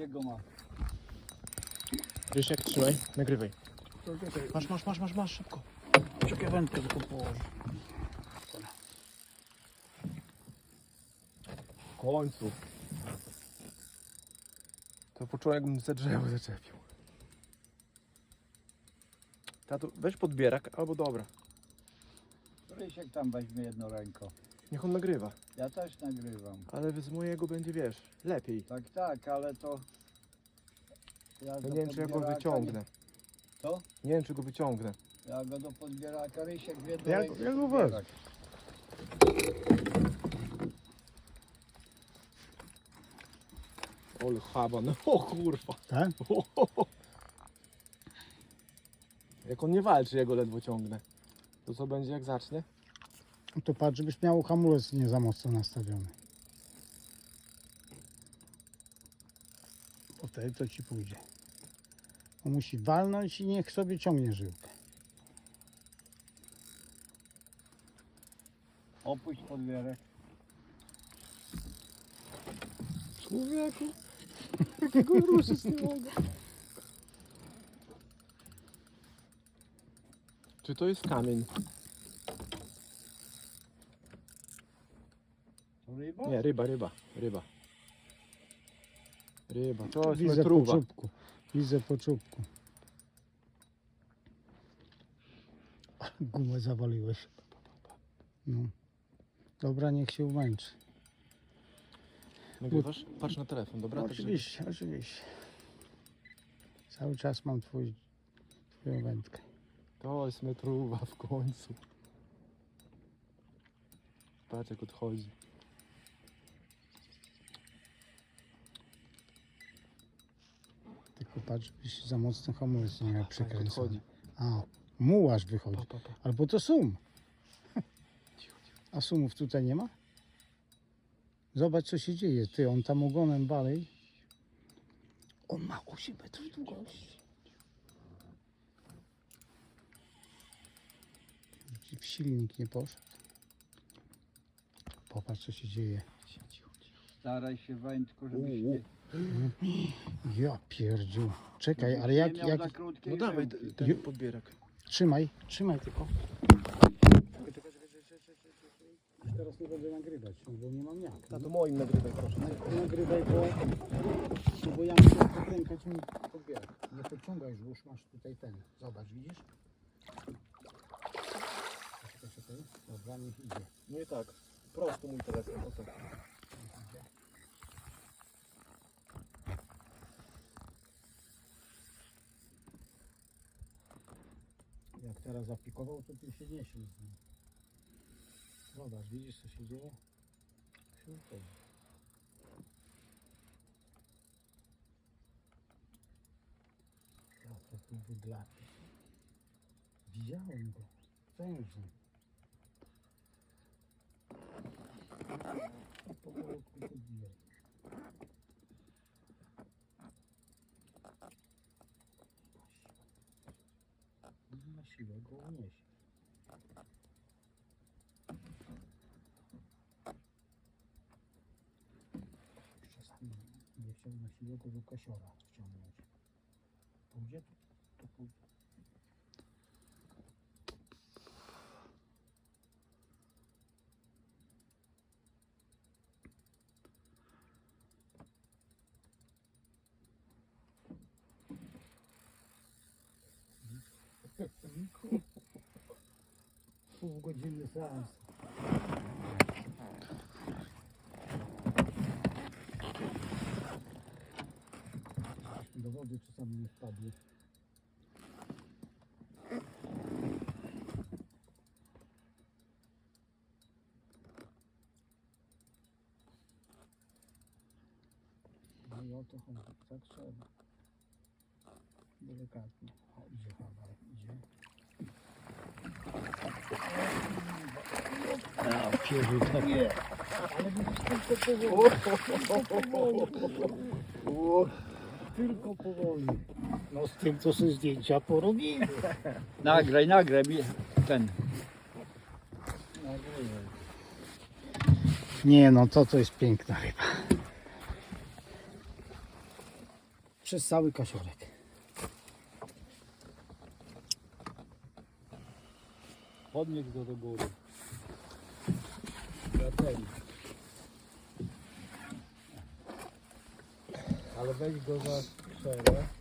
Jego ma. Rysiek, trzymaj, nagrywaj. Masz, masz, masz, masz, masz, szybko. czekaj wędkę tylko położę. W końcu. To poczułem, jakbym za drzewo zaczepił. Tato, weź podbierak, albo dobra. Rysiek tam weźmie jedną ręką. Niech on nagrywa. Ja też nagrywam. Ale z mojego będzie, wiesz, lepiej. Tak, tak, ale to... Ja Ja do nie wiem, czy ja go podbieraka wyciągnę. Co? Nie wiem, czy go wyciągnę. Nie, ja go do podbieraka Rysiek w jedną Ja ja go podbierak. Ol chaba, no o kurwa. Tak? Jak on nie walczy, ja go ledwo ciągnę. To co będzie jak zacznie? To patrz, żebyś miał hamulec nie za mocno nastawiony. Bo wtedy to ci pójdzie. On musi walnąć i niech sobie ciągnie żyłkę. Opuść podbierak. Człowieku. Tego ruszyć nie mogę. Czy to jest kamień? To ryba? Nie, ryba, ryba, ryba. Ryba, to jest Widzę po metruwa. czubku. Widzę po czubku. Gumę zawaliłeś. No. Dobra, niech się umęczy. Nagrywasz? Patrz na telefon, dobra? Tak, Oczywiście, oczywiście. Cały czas mam twój, twoją wędkę. To jest metruwa w końcu. Patrz jak odchodzi. Tylko patrz, żebyś za mocno hamulec nie miał Tak przekręcony. odchodzi. A, mułaż wychodzi. Pa, pa, pa. Albo to sum. A sumów tutaj nie ma? Zobacz co się dzieje. Ty, on tam ogonem dalej. On ma 8 metrów długości. Ci W silnik nie poszedł. Popatrz co się dzieje. Staraj się wędko, żebyś nie... Ja pierdziu. Czekaj, ale nie jak, miał jak... za krótkiej No dawaj żyłki. t- ten Ju- podbierak. Trzymaj, trzymaj tylko. Już teraz nie będę nagrywać, bo nie mam jak. Na to moim nagrywaj proszę. Nagrywaj, bo, no bo ja muszę podkręcać mi podbierak. Nie podciągaj, bo już masz tutaj ten. Zobacz, widzisz? Czekaj, czekaj. Dobra, niech idzie. Nie tak. Prosto mój telefon. O tak. Jak teraz zapikował, to ty się z nim. Zobacz, widzisz co się dzieje? Super. Ja to tu wydlaczy. Widziałem go. Węży. I powolutku podbijaj. Na siłę go uniesie. Czasami nie chciał na siłę go do kasiora godziny seans. Do wody czasami nie wpadły. No to chodzi, tak trzeba. Delikatnie. O, idzie chyba, idzie. Ja pierdolę. Ale widzisz, tylko powoli. Tylko powoli. No z tym, co sobie zdjęcia porobimy. Nagraj, nagraj mi ten. Nie no, to to jest piękna ryba. przez cały kasiorek. Podnieś go do góry. Ten. Ale weź go za szczerę.